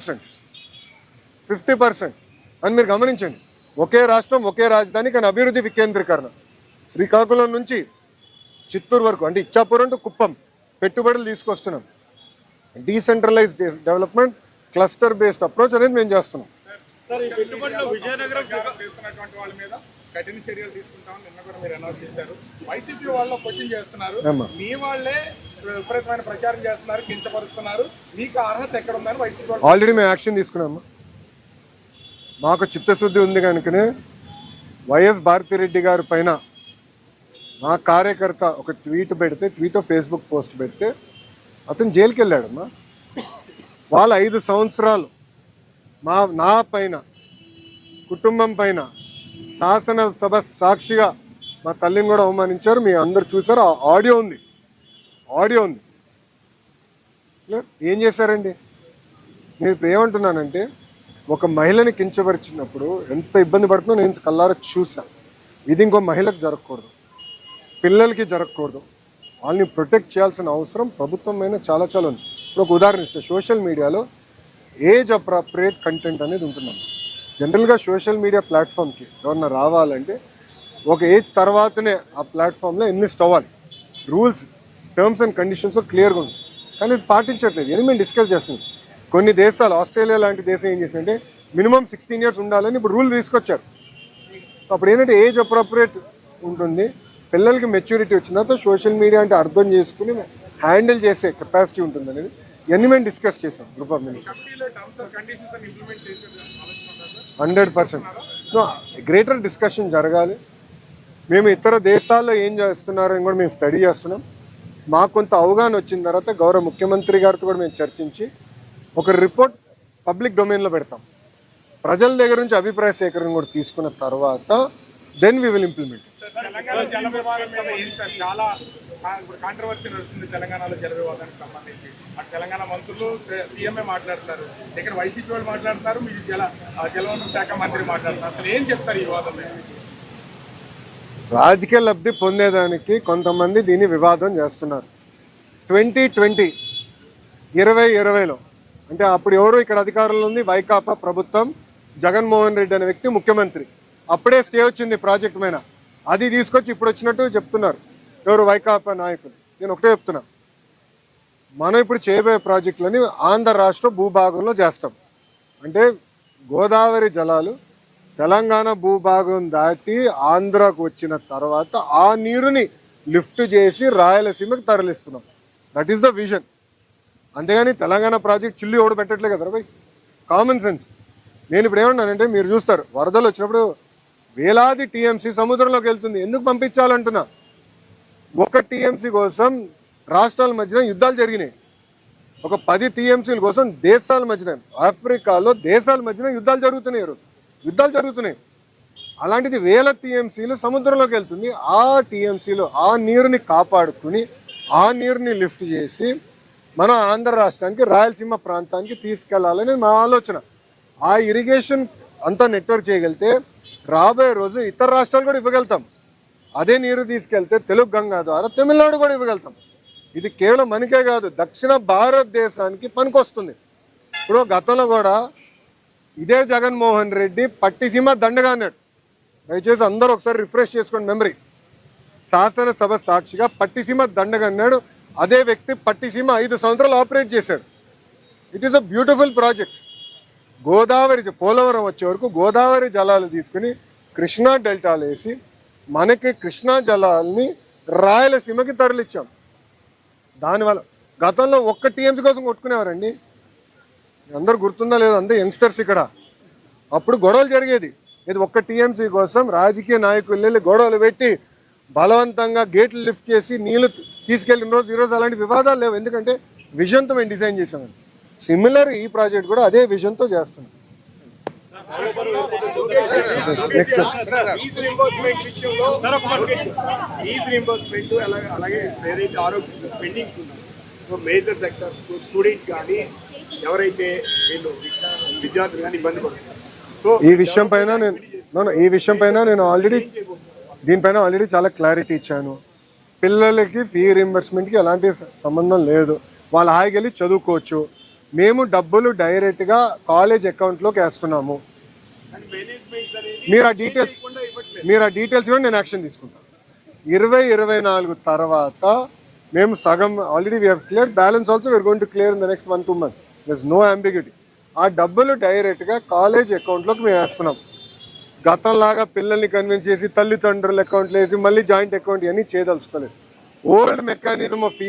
Percent. Fifty percent. అని మీరు గమనించండి. ఒకే రాష్ట్రం ఒకే రాజధాని కానీ అభివృద్ధి వికేంద్రీకరణ. శ్రీకాకుళం నుంచి చిత్తూరు వరకు అంటే ఇచ్చాపురం టు కుప్పం పెట్టుబడులు తీసుకొస్తున్నాం. Decentralise development cluster based approach అనేది మేము చేస్తున్నాం. కఠిన చర్యలు తీసుకుంటామని నిన్న కూడా మీరు అనౌన్స్ చేశారు. వైసీపీ వాళ్ళు క్వశ్చన్ చేస్తున్నారు? మీ వాళ్ళే విపరీతమైన ప్రచారం చేస్తున్నారు కించపరుస్తున్నారు. మీకు అర్హత ఎక్కడ ఉందని వైసీపీ వాళ్ళు ఆల్రెడీ మేము యాక్షన్ తీసుకున్నాము మాకు చిత్తశుద్ధి ఉంది కనుకనే వైఎస్ భారతిరెడ్డి గారి పైన మా కార్యకర్త ఒక ట్వీట్ పెడితే ట్వీట్ ఫేస్బుక్ పోస్ట్ పెడితే అతను జైలుకి వెళ్ళాడమ్మా వాళ్ళ ఐదు సంవత్సరాలు మా నా పైన కుటుంబం పైన శాసనసభ సాక్షిగా మా తల్లిని కూడా అవమానించారు. మీ అందరు చూసారు. ఆ ఆడియో ఉంది. ఆడియో ఉంది. ఏం చేశారండి? నేను ఇప్పుడు ఏమంటున్నానంటే ఒక మహిళని కించపరిచినప్పుడు ఎంత ఇబ్బంది పడుతుందో నేను కల్లారా చూశాను ఇది ఇంకో మహిళకు జరగకూడదు. పిల్లలకి జరగకూడదు. వాళ్ళని ప్రొటెక్ట్ చేయాల్సిన అవసరం ప్రభుత్వం చాలా చాలా ఉంది. ఇప్పుడు ఒక ఉదాహరణ ఇస్తే. సోషల్ మీడియాలో ఏజ్ అప్రాప్రియేట్ కంటెంట్ అనేది ఉంటుందన్నమాట. జనరల్గా సోషల్ మీడియా ప్లాట్ఫామ్కి ఎవరన్నా రావాలంటే ఒక ఏజ్ తర్వాతనే ఆ ప్లాట్ఫామ్లో ఇన్వెస్ట్ అవ్వాలి. రూల్స్ టర్మ్స్ అండ్ కండిషన్స్ క్లియర్గా ఉంది కానీ ఇది పాటించట్లేదు. ఇది మేము డిస్కస్ చేస్తుంది కొన్ని దేశాలు ఆస్ట్రేలియా లాంటి దేశం ఏం చేసిందంటే మినిమం సిక్స్టీన్ ఇయర్స్ ఉండాలని ఇప్పుడు రూల్ తీసుకొచ్చారు. సో అప్పుడు ఏంటంటే ఏజ్ అప్రోప్రియేట్ ఉంటుంది. పిల్లలకి మెచ్యూరిటీ వచ్చిన తర్వాత సోషల్ మీడియా అంటే అర్థం చేసుకుని హ్యాండిల్ చేసే కెపాసిటీ ఉంటుంది అనేది ఇవన్నీ మేము డిస్కస్ చేసాం. Group of ministers hundred percent. Greater discussion జరగాలి. మేము ఇతర దేశాల్లో ఏం చేస్తున్నారని కూడా మేము స్టడీ చేస్తున్నాం. మాకు కొంత అవగాహన వచ్చిన తర్వాత గౌరవ ముఖ్యమంత్రి గారితో కూడా మేము చర్చించి ఒక రిపోర్ట్ పబ్లిక్ డొమైన్లో పెడతాం. ప్రజల దగ్గర నుంచి అభిప్రాయ సేకరణ కూడా తీసుకున్న తర్వాత దెన్ వీ విల్ ఇంప్లిమెంట్ ఇప్పుడు కాంట్రవర్సీ నడుస్తుంది తెలంగాణలో జల వివాదానికి సంబంధించి. అటు తెలంగాణ మంత్రులు సీఎంఏ మాట్లాడతారు? ఇక్కడ వైసీపీ వాళ్ళు మాట్లాడతారు మీరు జల ఆ, జలవనరుల శాఖ మంత్రి మాట్లాడతారు. అసలు ఏం చెప్తారు ఈ వివాదం రాజకీయ లబ్ధి పొందేదానికి కొంతమంది దీన్ని వివాదం చేస్తున్నారు. ట్వంటీ ట్వంటీ ఇరవై ఇరవైలో అంటే అప్పుడు ఎవరు ఇక్కడ అధికారంలో ఉంది? వైకాపా ప్రభుత్వం జగన్మోహన్ రెడ్డి అనే వ్యక్తి ముఖ్యమంత్రి. అప్పుడే స్టే వచ్చింది ప్రాజెక్ట్ మీద. అది తీసుకొచ్చి ఇప్పుడు వచ్చినట్టు చెప్తున్నారు. ఎవరు వైకాపా నాయకులు? నేను ఒకటే చెప్తున్నా. మనం ఇప్పుడు చేయబోయే ప్రాజెక్టులని ఆంధ్ర రాష్ట్ర భూభాగంలో చేస్తాం. అంటే గోదావరి జలాలు తెలంగాణ భూభాగం దాటి ఆంధ్రాకు వచ్చిన తర్వాత ఆ నీరుని లిఫ్ట్ చేసి రాయలసీమకి తరలిస్తున్నాం. దట్ ఈస్ ద విజన్ అంతేగాని తెలంగాణ ప్రాజెక్ట్ చిల్లి ఓడి పెట్టట్లే కదా బై కామన్ సెన్స్ నేను ఇప్పుడు ఏమన్నానంటే మీరు చూస్తారు వరదలు వచ్చినప్పుడు వేలాది టీఎంసీ సముద్రంలోకి వెళ్తుంది. ఎందుకు పంపించాలంటున్నా? ఒక టీఎంసీ కోసం రాష్ట్రాల మధ్యన యుద్ధాలు జరిగినాయి. ఒక పది టీఎంసీల కోసం దేశాల మధ్యన ఆఫ్రికాలో దేశాల మధ్యన యుద్ధాలు జరుగుతున్నాయి ఈరోజు. యుద్ధాలు జరుగుతున్నాయి. అలాంటిది వేల టీఎంసీలు సముద్రంలోకి వెళ్తుంది. ఆ టీఎంసీలో ఆ నీరుని కాపాడుకుని ఆ నీరుని లిఫ్ట్ చేసి మన ఆంధ్ర రాష్ట్రానికి రాయలసీమ ప్రాంతానికి తీసుకెళ్ళాలని మా ఆలోచన. ఆ ఇరిగేషన్ అంతా నెట్వర్క్ చేయగలిగితే రాబోయే రోజు ఇతర రాష్ట్రాలు కూడా ఇవ్వగలుగుతాం. అదే నీరు తీసుకెళ్తే తెలుగు గంగా ద్వారా తమిళనాడు కూడా ఇవ్వగలుగుతాం. ఇది కేవలం మనకే కాదు దక్షిణ భారతదేశానికి పనికొస్తుంది. ఇప్పుడు గతంలో కూడా ఇదే జగన్మోహన్ రెడ్డి పట్టిసీమ దండగా అన్నాడు. దయచేసి అందరూ ఒకసారి రిఫ్రెష్ చేసుకోండి మెమరీ. శాసనసభ సాక్షిగా పట్టిసీమ దండగా అన్నాడు. అదే వ్యక్తి పట్టిసీమ ఐదు సంవత్సరాలు ఆపరేట్ చేశాడు. It is a beautiful project Godavari Polavaram వచ్చే వరకు గోదావరి జలాలు తీసుకుని కృష్ణా డెల్టాలు వేసి మనకి కృష్ణా జలాల్ని రాయలసీమకి తరలిచ్చాం. దానివల్ల గతంలో ఒక్క టీఎంసీ కోసం కొట్టుకునేవారండి. అందరు గుర్తుందా లేదా? అందరూ యంగ్స్టర్స్ ఇక్కడ. అప్పుడు గొడవలు జరిగేది. ఇది ఒక్క టీఎంసీ కోసం రాజకీయ నాయకులు వెళ్ళి గొడవలు పెట్టి బలవంతంగా గేట్లు లిఫ్ట్ చేసి నీళ్ళు తీసుకెళ్ళిన రోజు ఈరోజు అలాంటి వివాదాలు లేవు. ఎందుకంటే విజన్తో మేము డిజైన్ చేసామని సిమిలర్ ఈ ప్రాజెక్ట్ కూడా అదే విజన్తో చేస్తున్నాం. నెక్స్ట్ ఫీజు రింబర్స్మెంట్ అలాగే అలాగే ఏదైతే ఆరోగ్య పెండింగ్స్ ఉన్నాయో. మేజర్ సెక్టర్ స్టూడెంట్స్ కానీ ఎవరైతే వీళ్ళు విద్యార్థులు కానీ ఇబ్బంది పడుతున్నారు. సో ఈ విషయం పైన నేను ఈ విషయం పైన నేను ఆల్రెడీ దీనిపైన ఆల్రెడీ చాలా క్లారిటీ ఇచ్చాను. పిల్లలకి ఫీ రీంబర్స్మెంట్కి ఎలాంటి సంబంధం లేదు. వాళ్ళు హాయిగా వెళ్ళి చదువుకోవచ్చు. మేము డబ్బులు డైరెక్ట్గా కాలేజ్ అకౌంట్లోకి వేస్తున్నాము. మీరు ఆ డీటెయిల్స్ మీరు ఆ డీటెయిల్స్ కూడా నేను యాక్షన్ తీసుకుంటాను. ఇరవై ఇరవై నాలుగు తర్వాత మేము సగం already we clear balance also we are going to clear in the next one two month thus no ambiguity ఆ డబ్బులు డైరెక్ట్గా కాలేజ్ అకౌంట్లోకి మేము వేస్తున్నాం. గతంలాగా పిల్లల్ని కన్విన్స్ చేసి తల్లిదండ్రుల అకౌంట్లు వేసి మళ్ళీ జాయింట్ అకౌంట్ ఇవన్నీ చేయదలుచుకోలేదు. Old mechanism of fee